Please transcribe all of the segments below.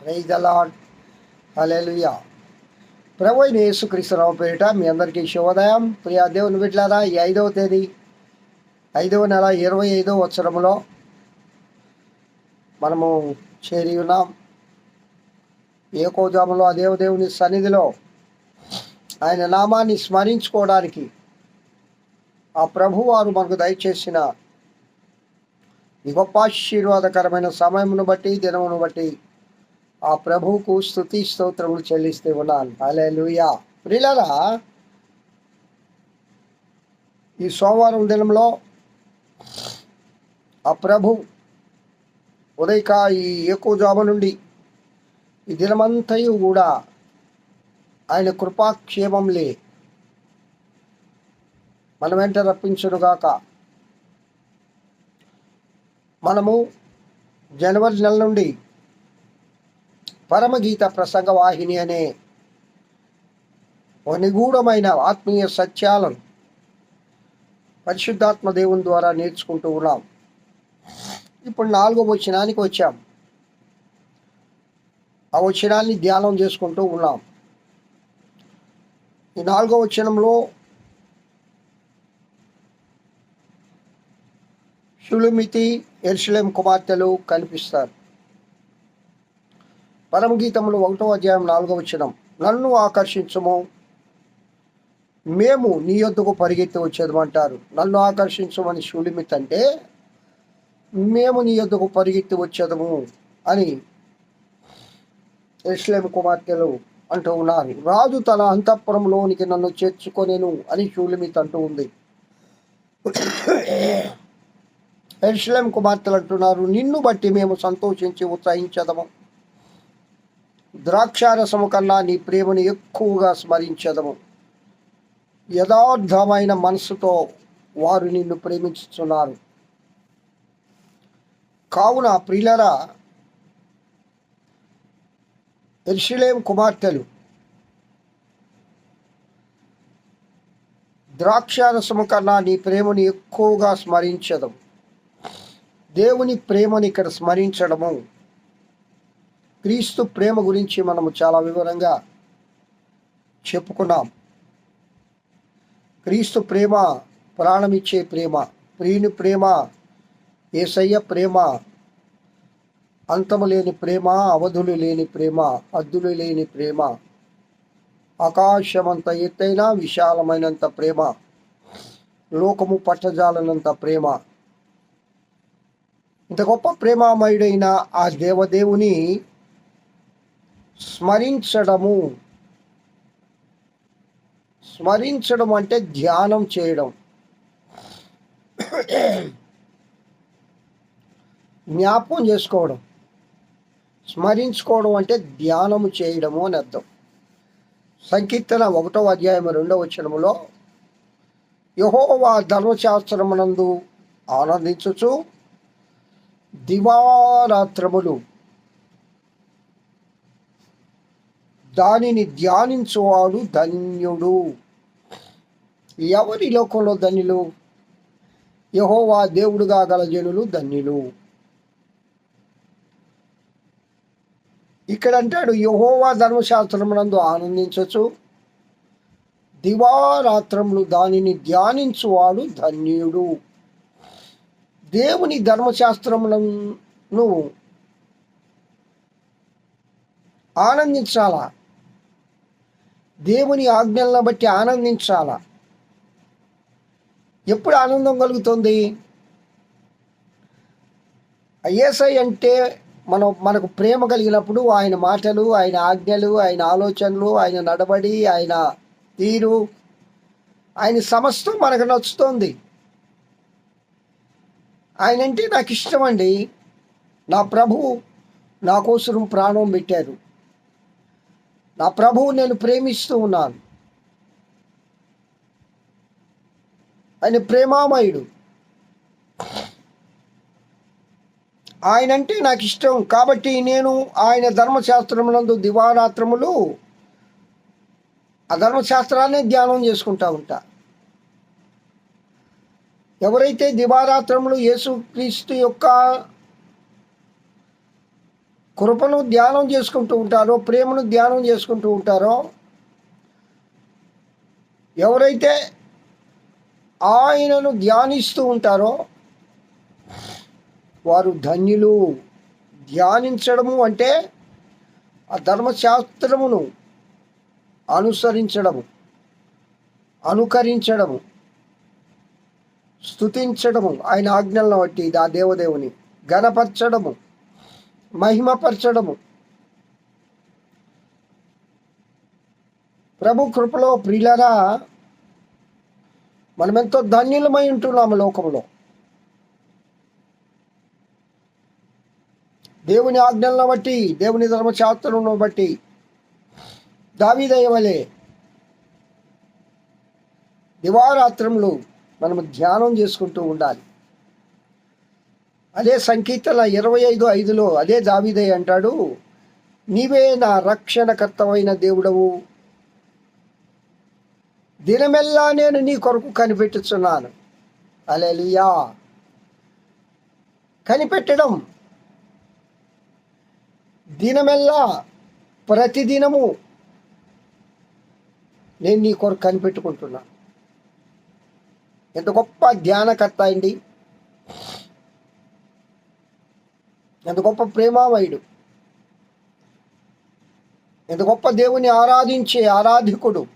Praise the lord hallelujah ప్రభు అయిన యేసుక్రీస్తురావు పేరిట మీ అందరికీ శుభోదయం. ప్రియా దేవుని బిడ్డారా ఈ ఐదవ తేదీ ఐదవ నెల ఇరవై ఐదవ వచ్చరంలో మనము చేరి ఉన్నాం. ఏకోజాములో ఆ దేవదేవుని సన్నిధిలో ఆయన నామాన్ని స్మరించుకోవడానికి ఆ ప్రభువారు మనకు దయచేసిన ఈ గొప్ప ఆశీర్వాదకరమైన సమయమును బట్టి దినమును బట్టి ఆ ప్రభువుకు స్థుతి స్తోత్రములు చెల్లిస్తూ ఉన్నాను. అలే లూయా ప్రిలరా ఈ సోమవారం దినంలో ఆ ప్రభు ఉదయక ఈ ఎక్కువ జాబు నుండి ఈ దినమంతయు కూడా ఆయన కృపాక్షేమంలే మన వెంట రప్పించునుగాక. మనము జనవరి నెల నుండి పరమగీత ప్రసంగ వాహిని అనే ఒక నిగూఢమైన ఆత్మీయ సత్యాలను పరిశుద్ధాత్మ దేవుని ద్వారా నేర్చుకుంటూ ఉన్నాం. ఇప్పుడు నాలుగో వచనానికి వచ్చాం. ఆ వచనాన్ని ధ్యానం చేసుకుంటూ ఉన్నాం. ఈ నాలుగో వచనంలో షులుమితి ఎర్షులేం కుమార్తెలు కనిపిస్తారు. పరమగీతములు ఒకటో అధ్యాయం నాలుగో వచనం. నన్ను ఆకర్షించము. మేము నీ యొద్దకు పరిగెత్తి వచ్చేదమంటారు నన్ను ఆకర్షించమని షూలిమిత్ అంటే మేము నీ యొద్దకు పరిగెత్తి వచ్చేదము అని ఇస్లేం కుమార్తెలు అంటూ ఉన్నారు. రాజు తన అంతఃపురంలోనికి నన్ను చేర్చుకొనేను అని షూలిమిత్ అంటూ ఉంది. ఎర్షలేం కుమార్తెలు అంటున్నారు నిన్ను బట్టి మేము సంతోషించి ఉత్సాహించదము. ద్రాక్షారసము కన్నా నీ ప్రేమను ఎక్కువగా స్మరించదము. యథార్థమైన మనసుతో వారు నిన్ను ప్రేమించుతున్నారు కావున ప్రియులరా ఎర్షిలేం కుమార్తెలు ద్రాక్షారసము కన్నా నీ ప్రేమను ఎక్కువగా స్మరించడం దేవుని ప్రేమని ఇక్కడ స్మరించడము. క్రీస్తు ప్రేమ గురించి మనము చాలా వివరంగా చెప్పుకున్నాం. క్రీస్తు ప్రేమ ప్రాణమిచ్చే ప్రేమ ప్రియుని ప్రేమ ఏసయ్య ప్రేమ అంతము లేని ప్రేమ అవధులు లేని ప్రేమ అద్దులు లేని ప్రేమ ఆకాశమంత ఎత్తైన విశాలమైనంత ప్రేమ లోకము పట్టజాలనంత ప్రేమ. ఇంత గొప్ప ప్రేమామయుడైన ఆ దేవదేవుని స్మరించడము. స్మరించడం అంటే ధ్యానం చేయడం. జ్ఞాపకం చేసుకోవడం. స్మరించుకోవడం అంటే ధ్యానము చేయడము అని అర్థం. సంకీర్తన ఒకటో అధ్యాయం రెండవ వచనములో యహోవా ధర్మశాస్త్రమునందు ఆనందించుచు దివారాత్రములు దానిని ధ్యానించువాడు ధన్యుడు. ఎవరి లోకంలో ధన్యులు? యహోవా దేవుడుగా గల జనులు ధన్యులు. ఇక్కడ అంటాడు యహోవా ధర్మశాస్త్రమునందు ఆనందించచ్చు. దివారాత్రములు దానిని ధ్యానించువాడు ధన్యుడు. దేవుని ధర్మశాస్త్రములను ఆనందించాలా? దేవుని ఆజ్ఞలను బట్టి ఆనందించాలా? ఎప్పుడు ఆనందం కలుగుతుంది? ఐఎస్ఐ అంటే మనం మనకు ప్రేమ కలిగినప్పుడు ఆయన మాటలు ఆయన ఆజ్ఞలు ఆయన ఆలోచనలు ఆయన నడబడి ఆయన తీరు ఆయన సమస్తం మనకు నచ్చుతోంది. ఆయన అంటే నాకు ఇష్టం అండి నా ప్రభువు నా కోసం ప్రాణం పెట్టారు. నా ప్రభువు నేను ప్రేమిస్తూ ఉన్నాను. ఆయన ప్రేమామయుడు. ఆయన అంటే నాకు ఇష్టం. కాబట్టి నేను ఆయన ధర్మశాస్త్రములందు దివారాత్రములు ఆ ధర్మశాస్త్రాన్ని ధ్యానం చేసుకుంటా ఉంటా. ఎవరైతే దివారాత్రములు యేసుక్రీస్తు యొక్క కృపను ధ్యానం చేసుకుంటూ ఉంటారో ప్రేమను ధ్యానం చేసుకుంటూ ఉంటారో ఎవరైతే ఆయనను ధ్యానిస్తూ ఉంటారో వారు ధన్యులు. ధ్యానించడము అంటే ఆ ధర్మశాస్త్రమును అనుసరించడము అనుకరించడము స్తుతించడము. ఆయన ఆజ్ఞలను బట్టి ఆ దేవదేవుని గణపరచడము. మహిమపరచడము. ప్రభు కృపలో ప్రియులరా మనమెంతో ధన్యులమై ఉంటున్నాము లోకంలో దేవుని ఆజ్ఞలను బట్టి దేవుని ధర్మశాస్త్రమును బట్టి దావిదయవలే దివారాత్రములు మనము ధ్యానం చేసుకుంటూ ఉండాలి. అదే సంకీర్తన ఇరవై ఐదు ఐదులో అదే దావిదయ్య అంటాడు నీవే నా రక్షణకర్తమైన దేవుడవు. దినమెల్లా నేను నీ కొరకు కనిపెట్టుచున్నాను. అలెలుయా కనిపెట్టడం. దినమెల్లా ప్రతిదినము నేను నీ కొరకు కనిపెట్టుకుంటున్నా ఎంత గొప్ప ధ్యానకర్త అండి. ఎంత గొప్ప ప్రేమామయుడు ఎంత గొప్ప దేవుని ఆరాధించే ఆరాధికుడు.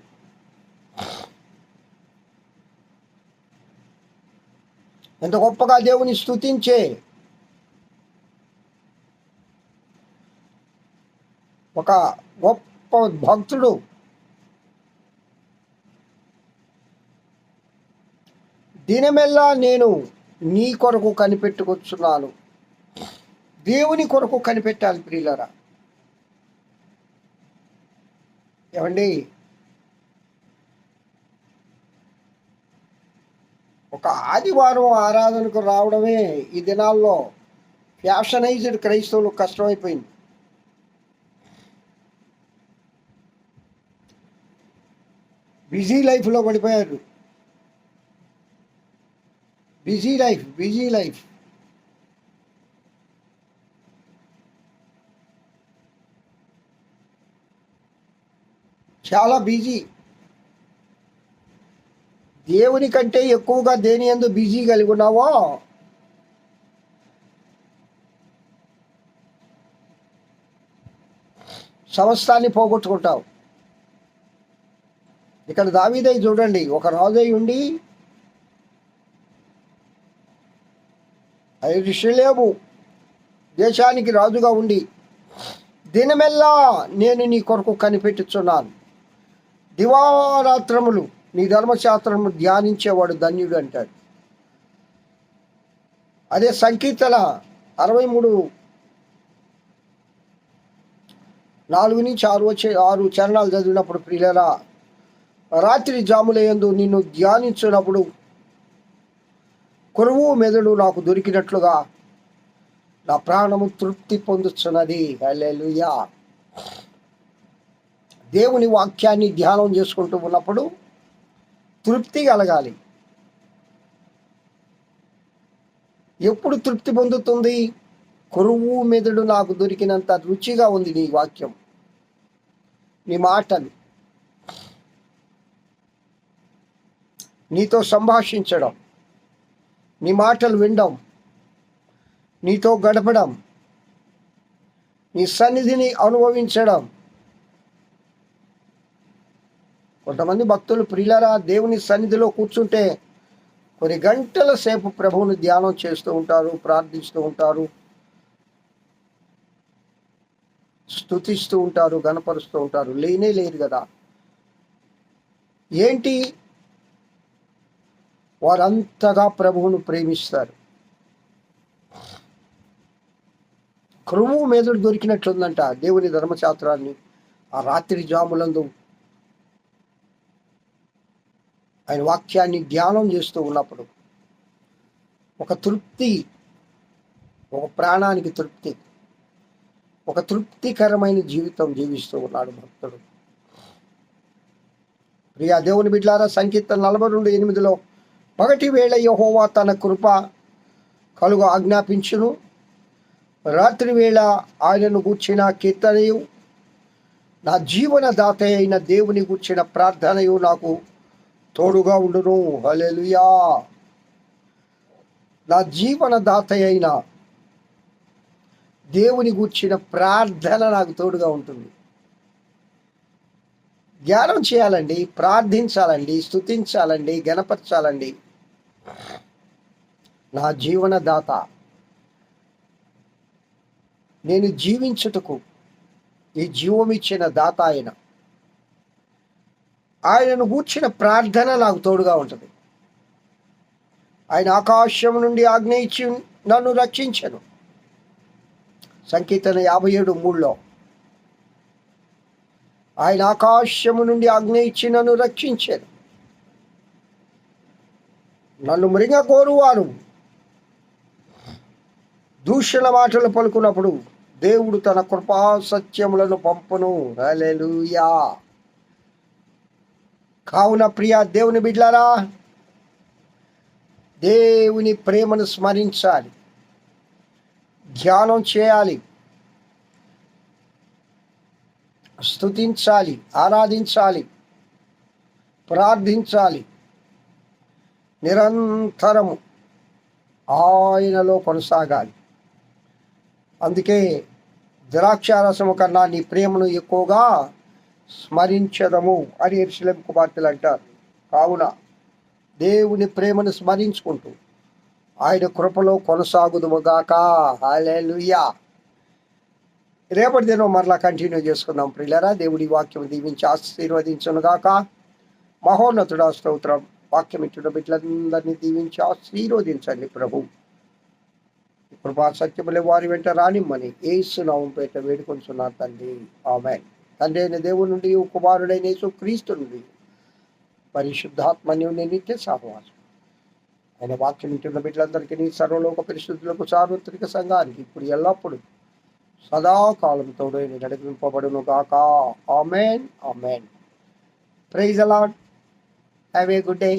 ఎంత గొప్పగా దేవుని స్తుతించే. ఒక గొప్ప భక్తుడు. దినమెల్లా నేను నీ కొరకు కనిపెట్టుకొచ్చున్నాను. దేవుని కొరకు కనిపెట్టాలి ప్రియులరా. ఏమండి? ఒక ఆదివారం ఆరాధనకు రావడమే ఈ దినాల్లో ఫ్యాషనైజ్డ్ క్రైస్తవులు కష్టమైపోయింది. బిజీ లైఫ్లో పడిపోయారు. Busy life busy life. చాలా బిజీ. దేవుని కంటే ఎక్కువగా దేని ఎందు బిజీ కలిగి ఉన్నావో? సమస్తాన్ని పోగొట్టుకుంటావు. ఇక్కడ దావీదై చూడండి ఒక రాజై ఉండి ఐరిషలేము దేశానికి రాజుగా ఉండి దినమెల్లా నేను నీ కొరకు కనిపెట్టుచున్నాను. దివారాత్రములు నీ ధర్మశాస్త్రము ధ్యానించేవాడు ధన్యుడు అంటాడు. అదే సంకీర్తన అరవై మూడు నాలుగు నుంచి ఆరు వచ్చే ఆరు చరణాలు చదివినప్పుడు ప్రియులరా రాత్రి జాములయందు నిన్ను ధ్యానించినప్పుడు కొరువు మెదడు నాకు దొరికినట్లుగా నా ప్రాణము తృప్తి పొందుతున్నది హల్లెలూయా. దేవుని వాక్యాన్ని ధ్యానం చేసుకుంటూ ఉన్నప్పుడు తృప్తి కలగాలి. ఎప్పుడు తృప్తి పొందుతుంది? కొరువు మెదడు నాకు దొరికినంత రుచిగా ఉంది నీ వాక్యం. నీ మాటలు. నీతో సంభాషించడం. నీ మాటలు వినడం. నీతో గడపడం. నీ సన్నిధిని అనుభవించడం. కొంతమంది భక్తులు ప్రియులరా దేవుని సన్నిధిలో కూర్చుంటే కొన్ని గంటల సేపు ప్రభువుని ధ్యానం చేస్తూ ఉంటారు ప్రార్థిస్తూ ఉంటారు స్తుతిస్తూ ఉంటారు గనపరుస్తూ ఉంటారు. లేనే లేదు కదా. ఏంటి? వారంతగా ప్రభువును ప్రేమిస్తారు. క్రువు మెదడు దొరికినట్లుందంట దేవుని ధర్మశాస్త్రాన్ని. ఆ రాత్రి జాములందు ఆయన వాక్యాన్ని ధ్యానం చేస్తూ ఉన్నప్పుడు ఒక తృప్తి ఒక ప్రాణానికి తృప్తి ఒక తృప్తికరమైన జీవితం జీవిస్తూ ఉన్నాడు భక్తుడు. ప్రియా దేవుని బిడ్లారా సంకీర్తన నలభై రెండు ఎనిమిదిలో పగటి వేళ యహోవా తన కృప కలుగు ఆజ్ఞాపించును. రాత్రి వేళ ఆయనను గూర్చిన కీర్తనయు నా జీవన దాత అయిన దేవుని గూర్చిన ప్రార్థనయు నాకు తోడుగా ఉండును. హలెలుయా నా జీవన దాత అయిన దేవుని గూర్చిన ప్రార్థన నాకు తోడుగా ఉంటుంది. ధ్యానం చేయాలండి ప్రార్థించాలండి స్తుతించాలండి గణపరచాలండి. నా జీవన దాత నేను జీవించుటకు ఈ జీవం ఇచ్చిన దాత ఆయన ఆయనను గూర్చిన ప్రార్థన నాకు తోడుగా ఉంటుంది. ఆయన ఆకాశం నుండి ఆజ్ఞ ఇచ్చి నన్ను రక్షించను. సంకీర్తన యాభై ఏడు మూడులో ఆయన ఆకాశము నుండి ఆజ్ఞ ఇచ్చి నన్ను రక్షించాను. నన్ను మృగ కోరువారు దూషణ మాటలు పలుకున్నప్పుడు దేవుడు తన కృపా సత్యములను పంపును. హల్లెలూయా. కావున ప్రియ దేవుని బిడ్లారా దేవుని ప్రేమను స్మరించాలి ధ్యానం చేయాలి స్తుతించాలి ఆరాధించాలి ప్రార్థించాలి. నిరంతరము ఆయనలో కొనసాగాలి. అందుకే ద్రాక్షారసము కన్నా నీ ప్రేమను ఎక్కువగా స్మరించదము అని ఎరుసలేం కుమార్తెలు అంటారు. కావున దేవుని ప్రేమను స్మరించుకుంటూ ఆయన కృపలో కొనసాగుదుముగాక హాలేలుయా రేపటి దినం మరలా కంటిన్యూ చేసుకుందాం ప్రియులరా. దేవుడి వాక్యం దీవించి ఆశీర్వదించునుగాక. మహోన్నతుడా స్తోత్రం. వాక్యం ఇచ్చిన బిడ్డలందరినీ దీవించి ఆశీర్వదించండి ప్రభు. కృపా సత్యములే వారి వెంట రానిమ్మని ఏసు నవంపేట వేడుకొంచున్నారు తండ్రి. ఆమె తండ్రి అయిన దేవుడి నుండి కుమారుడైన యేసు క్రీస్తు నుండి పరిశుద్ధాత్మన్యుని నిత్య సహవాసం. ఆయన వాక్యం వింటున్న బిడ్డలందరికీ సర్వలోక పరిశుద్ధులకు సార్వత్రిక సంఘానికి ఇప్పుడు ఎల్లప్పుడూ సదాకాలం తోడైన నడిపింపబడును గాక amen. Amen praise a lot have a good day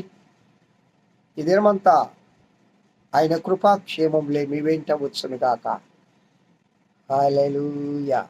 ఈ దినమంతా ఆయన కృపాక్షేమంలే మీ వెంట వచ్చును గాక హాలూయా